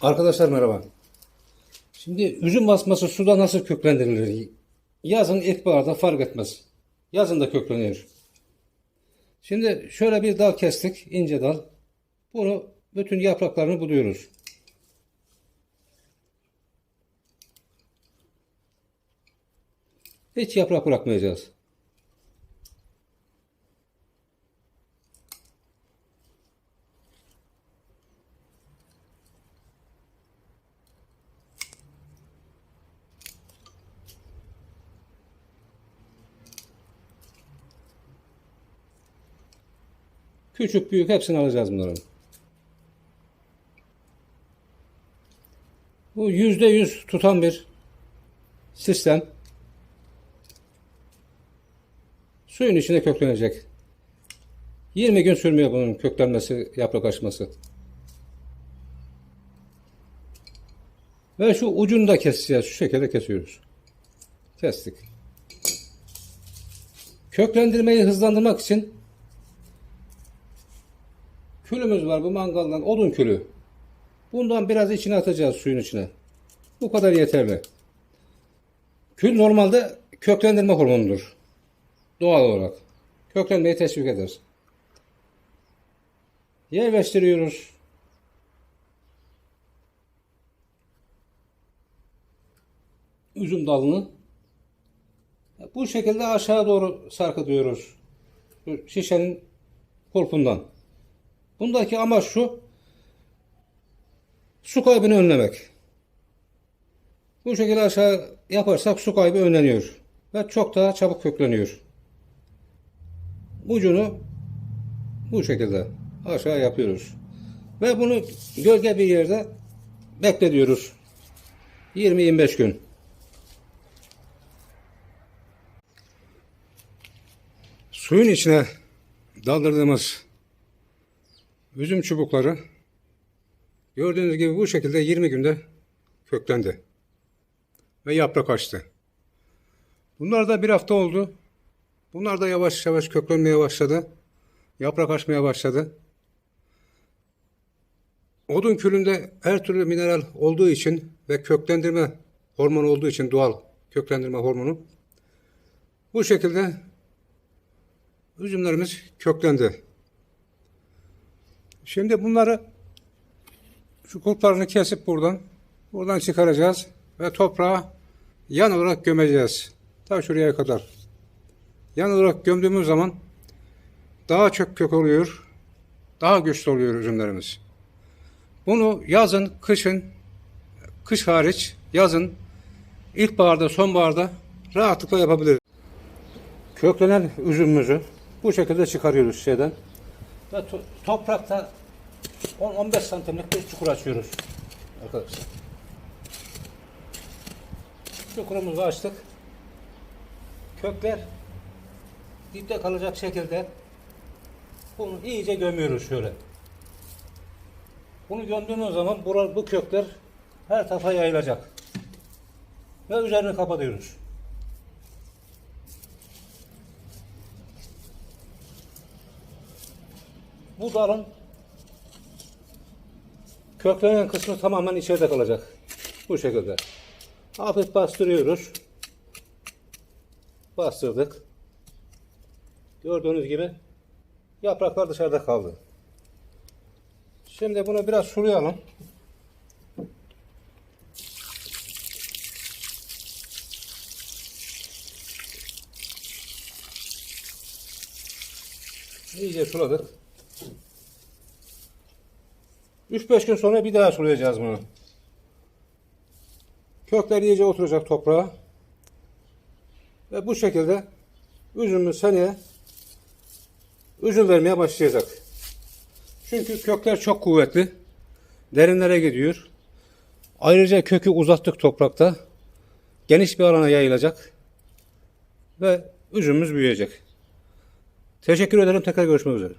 Arkadaşlar merhaba. Şimdi üzüm basması suda nasıl köklendirilir? Yazın ilkbaharda fark etmez. Yazın da kökleniyor. Şimdi şöyle bir dal kestik, ince dal. Bunu bütün yapraklarını buluyoruz. Hiç yaprak bırakmayacağız. Küçük büyük hepsini alacağız bunların. Bu yüzde yüz tutan bir sistem. Suyun içine köklenecek. 20 gün sürmüyor bunun köklenmesi, yaprak açması. Ve şu ucunu da keseceğiz. Şu şekilde kesiyoruz. Kestik. Köklendirmeyi hızlandırmak için Külümüz var bu mangaldan odun külü. Bundan biraz içine atacağız suyun içine. Bu kadar yeterli. Kül normalde köklendirme hormonudur. Doğal olarak. Köklenmeyi teşvik eder. Yerleştiriyoruz. Üzüm dalını. Bu şekilde aşağı doğru sarkıtıyoruz. Şişenin kulpundan. Bundaki amaç şu. Su kaybını önlemek. Bu şekilde aşağı yaparsak su kaybı önleniyor. Ve çok daha çabuk kökleniyor. Ucunu bu şekilde aşağı yapıyoruz. Ve bunu gölge bir yerde bekletiyoruz. 20-25 gün. Suyun içine daldırdığımız üzüm çubukları gördüğünüz gibi bu şekilde 20 günde köklendi. Ve yaprak açtı. Bunlar da bir hafta oldu. Bunlar da yavaş yavaş köklenmeye başladı. Yaprak açmaya başladı. Odun külünde her türlü mineral olduğu için ve köklendirme hormonu olduğu için doğal köklendirme hormonu bu şekilde üzümlerimiz köklendi. Şimdi bunları şu kulplarını kesip buradan buradan çıkaracağız ve toprağa yan olarak gömeceğiz. Ta şuraya kadar. Yan olarak gömdüğümüz zaman daha çok kök oluyor. Daha güçlü oluyor üzümlerimiz. Bunu yazın, kışın, kış hariç yazın, ilkbaharda, sonbaharda rahatlıkla yapabiliriz. Köklenen üzümümüzü bu şekilde çıkarıyoruz şeyden. Ve to- toprakta 10-15 santimlik bir çukur açıyoruz arkadaşlar. Çukurumuzu açtık. Kökler dipte kalacak şekilde bunu iyice gömüyoruz şöyle. Bunu gömdüğümüz zaman bu kökler her tarafa yayılacak. Ve üzerini kapatıyoruz. Bu dalın köklenen kısmı tamamen içeride kalacak. Bu şekilde. Hafif bastırıyoruz. Bastırdık. Gördüğünüz gibi yapraklar dışarıda kaldı. Şimdi bunu biraz sulayalım. İyice suladık. 3-5 gün sonra bir daha sulayacağız bunu. Kökler iyice oturacak toprağa. Ve bu şekilde üzümümüz seneye üzüm vermeye başlayacak. Çünkü kökler çok kuvvetli. Derinlere gidiyor. Ayrıca kökü uzattık toprakta. Geniş bir alana yayılacak. Ve üzümümüz büyüyecek. Teşekkür ederim. Tekrar görüşmek üzere.